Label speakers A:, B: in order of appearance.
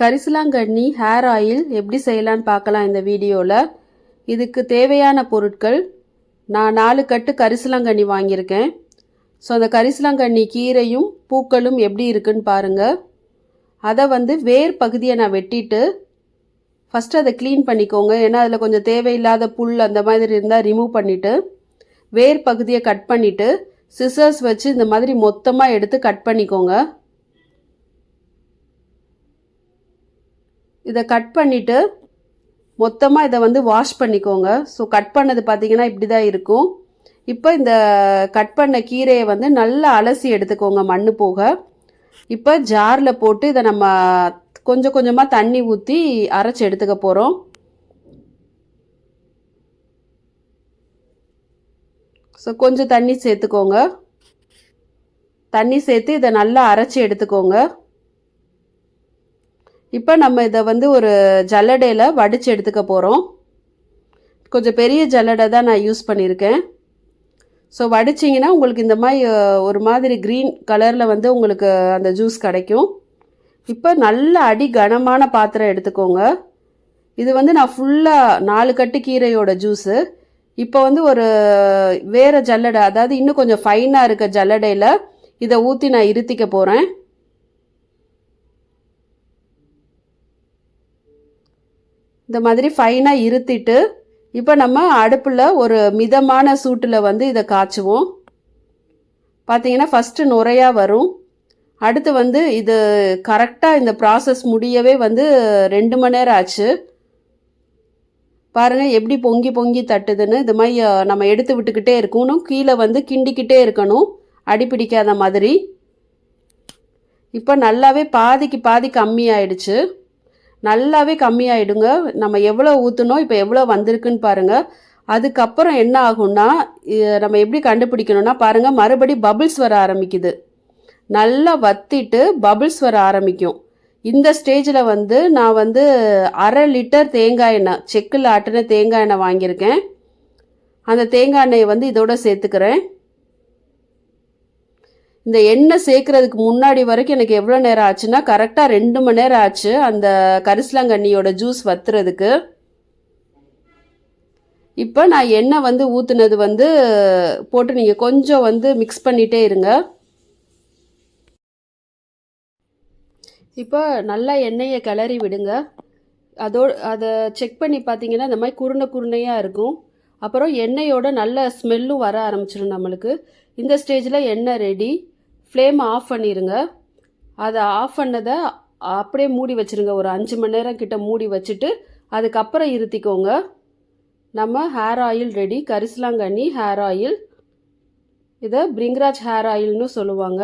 A: கரிசலாங்கண்ணி hair oil எப்படி செய்யலான்னு பார்க்கலாம் இந்த வீடியோவில் இதுக்கு தேவையான பொருட்கள் நான் நாலு கட்டு கரிசலாங்கண்ணி வாங்கியிருக்கேன். ஸோ அந்த கரிசலாங்கண்ணி கீரையும் பூக்களும் எப்படி இருக்குன்னு பாருங்கள் அதை வந்து வேர் பகுதியை நான் வெட்டிட்டு ஃபஸ்ட்டு அதை க்ளீன் பண்ணிக்கோங்க. ஏன்னா அதில் கொஞ்சம் தேவையில்லாத புல் அந்த மாதிரி இருந்தால் ரிமூவ் பண்ணிவிட்டு வேர் பகுதியை கட் பண்ணிவிட்டு சிசர்ஸ் வச்சு இந்த மாதிரி மொத்தமாக எடுத்து கட் பண்ணிக்கோங்க. இதை கட் பண்ணிவிட்டு மொத்தமாக இதை வந்து வாஷ் பண்ணிக்கோங்க. ஸோ கட் பண்ணது பார்த்தீங்கன்னா இப்படி தான் இருக்கும். இப்போ இந்த கட் பண்ண கீரையை வந்து நல்லா அலசி எடுத்துக்கோங்க மண் போக. இப்போ ஜாரில் போட்டு இதை நம்ம கொஞ்சம் கொஞ்சமாக தண்ணி ஊற்றி அரைச்சி எடுத்துக்க போகிறோம் ஸோ கொஞ்சம் தண்ணி சேர்த்துக்கோங்க. தண்ணி சேர்த்து இதை நல்லா அரைச்சி எடுத்துக்கோங்க. இப்போ நம்ம இதை வந்து ஒரு ஜல்லடையில் வடித்து எடுத்துக்க போகிறோம் கொஞ்சம் பெரிய ஜல்லடை தான் நான் யூஸ் பண்ணியிருக்கேன். ஸோ வடிச்சிங்கன்னா உங்களுக்கு இந்த மாதிரி ஒரு மாதிரி க்ரீன் கலரில் வந்து உங்களுக்கு அந்த ஜூஸ் கிடைக்கும். இப்போ நல்ல அடி கனமான பாத்திரம் எடுத்துக்கோங்க. இது வந்து நான் ஃபுல்லாக நாலு கட்டு கீரையோட ஜூஸு இப்போ வந்து ஒரு வேறு ஜல்லடை அதாவது இன்னும் கொஞ்சம் ஃபைனாக இருக்க ஜல்லடையில் இதை ஊற்றி நான் இருத்திக்க போகிறேன் இந்த மாதிரி ஃபைனாக இருத்திட்டு இப்போ நம்ம அடுப்பில் ஒரு மிதமான சூட்டில் வந்து இதை காய்ச்சுவோம். பார்த்தீங்கன்னா ஃபஸ்ட்டு நுரையாக வரும். அடுத்து வந்து இது கரெக்டாக இந்த ப்ராசஸ் முடியவே வந்து ரெண்டு மணி நேரம் ஆச்சு. பாருங்கள் எப்படி பொங்கி பொங்கி தட்டுதுன்னு இது மாதிரி நம்ம எடுத்து விட்டுக்கிட்டே இருக்கணும். கீழே வந்து கிண்டிக்கிட்டே இருக்கணும். அடிப்பிடிக்காத மாதிரி. இப்போ நல்லாவே பாதிக்கு பாதி கம்மி ஆயிடுச்சு. நல்லாவே கம்மியாயிடுங்க. நம்ம எவ்வளோ ஊற்றணும் இப்போ எவ்வளோ வந்திருக்குன்னு பாருங்கள் அதுக்கப்புறம் என்ன ஆகும்னா நம்ம எப்படி கண்டுபிடிக்கணும்னா பாருங்கள் மறுபடி பபிள்ஸ் வர ஆரம்பிக்குது. நல்லா வத்திட்டு பபிள்ஸ் வர ஆரம்பிக்கும். இந்த ஸ்டேஜில் வந்து நான் வந்து அரை லிட்டர் தேங்காய் எண்ணெய் செக்கில் ஆட்டின தேங்காய் எண்ணெய் வாங்கியிருக்கேன். அந்த தேங்காய் எண்ணெயை வந்து இதோட சேர்த்துக்கிறேன். இந்த எண்ணெய் சேர்க்கறதுக்கு முன்னாடி வரைக்கும் எனக்கு எவ்வளோ நேரம் ஆச்சுன்னா கரெக்டாக ரெண்டு மணி நேரம் ஆச்சு அந்த கரிசலாங்கண்ணியோட ஜூஸ் வத்துறதுக்கு. இப்போ நான் எண்ணெய் வந்து ஊற்றுனது வந்து போட்டு நீங்கள் கொஞ்சம் வந்து மிக்ஸ் பண்ணிகிட்டே இருங்க. இப்போ நல்லா எண்ணெயை கிளறி விடுங்க. அதோ அதை செக் பண்ணி பார்த்தீங்கன்னா இந்த மாதிரி குருணை குருணையாக இருக்கும். அப்புறம் எண்ணெயோட நல்ல ஸ்மெல்லும் வர ஆரம்பிச்சிடும் நம்மளுக்கு. இந்த ஸ்டேஜில் எண்ணெய் ரெடி ஃப்ளேம் ஆஃப் பண்ணிடுங்க அதை ஆஃப் பண்ணதை அப்படியே மூடி வச்சிருங்க. ஒரு அஞ்சு மணி நேரம் கிட்ட மூடி வச்சுட்டு அதுக்கப்புறம் இருத்திக்கோங்க. நம்ம ஹேர் ஆயில் ரெடி கரிசலாங்கண்ணி ஹேர் ஆயில் இதை பிரிங்ராஜ் ஹேர் ஆயில்னு சொல்லுவாங்க.